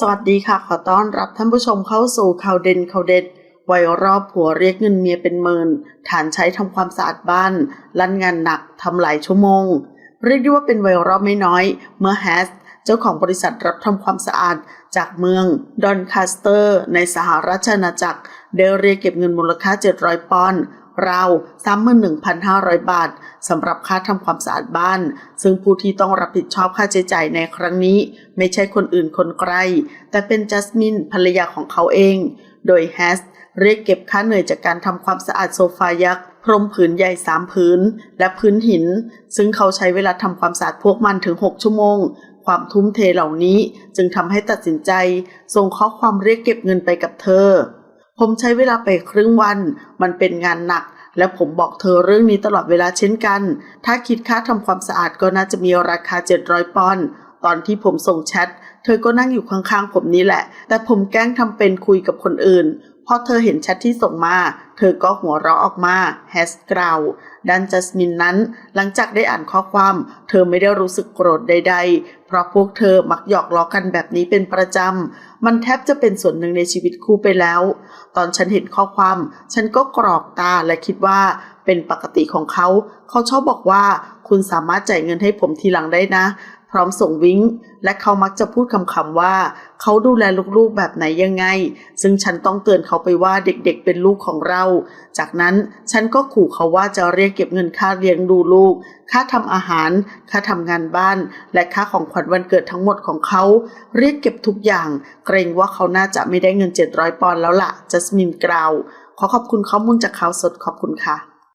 สวัสดีค่ะ ขอต้อนรับท่านผู้ชมเข้าสู่ข่าวเด่นข่าวเด็ดไวยรอบผัวเรียกเงินเมียเป็นหมื่น ฐานใช้ทำความสะอาดบ้าน ลั่นงานหนักทำหลายชั่วโมง เรียกได้ว่าเป็นไวยรอบไม่น้อย เมื่อแฮสเจ้าของบริษัทรับทำความสะอาดจากเมืองดอนคาสเตอร์ ในสหราชอาณาจักรได้เรียกเก็บเงินมูลค่า 700 ปอนด์ ราว 31,500 บาทสำหรับค่าทำความสะอาดบ้าน ซึ่งผู้ที่ต้องรับผิดชอบค่าใช้จ่ายในครั้งนี้ ไม่ใช่คนอื่นคนไกล แต่เป็นจัสมินภรรยาของเขาเอง โดยแฮสเรียกเก็บค่าเหนื่อยจากการทำความสะอาดโซฟายักษ์พรมผืนใหญ่สามผืน และพื้นหิน ซึ่งเขาใช้เวลาทำความสะอาดพวกมันถึง 6 ชั่วโมง ความทุ่มเทเหล่านี้จึงทำให้ตัดสินใจ ส่งข้อความเรียกเก็บเงินไปกับเธอ ผมใช้เวลาไปครึ่งวัน มันเป็นงานหนัก และผมบอกเธอเรื่องนี้ตลอดเวลาเช่นกัน ถ้าคิดค่าทำความสะอาดก็น่าจะมีราคา 700 ปอนด์ ตอนที่ผมส่งแชท เธอก็นั่งอยู่ข้างๆผมนี่แหละ แต่ผมแกล้งทำเป็นคุยกับคนอื่น พอเธอเห็นแชทที่ส่งมา เธอก็หัวเราะออกมาแฮสกราว ดันจัสมินนั้น หลังจากได้อ่านข้อความ เธอไม่ได้รู้สึกโกรธใด ๆ เพราะพวกเธอมักหยอกล้อกันแบบนี้เป็นประจำ มันแทบจะเป็นส่วนหนึ่งในชีวิตคู่ไปแล้ว ตอนฉันเห็นข้อความ ฉันก็กรอกตาและคิดว่าเป็นปกติของเขา เขาชอบบอกว่าคุณสามารถจ่ายเงินให้ผมทีหลังได้นะ พร้อมส่งวิงและเขามักจะพูดคำๆว่า เขาดูแลลูกๆแบบไหนยังไง ซึ่งฉันต้องเตือนเขาไปว่าเด็กๆเป็นลูกของเรา จากนั้นฉันก็ขู่เขาว่าจะเรียกเก็บเงินค่าเลี้ยงดูลูก ค่าทำอาหาร ค่าทำงานบ้าน และค่าของขวัญวันเกิดทั้งหมดของเขา เรียกเก็บทุกอย่าง เกรงว่าเขาน่าจะไม่ได้เงิน 700 ปอนด์แล้วล่ะจัสมินกล่าวขอขอบคุณข้อมูลจากข่าวสดขอบคุณค่ะ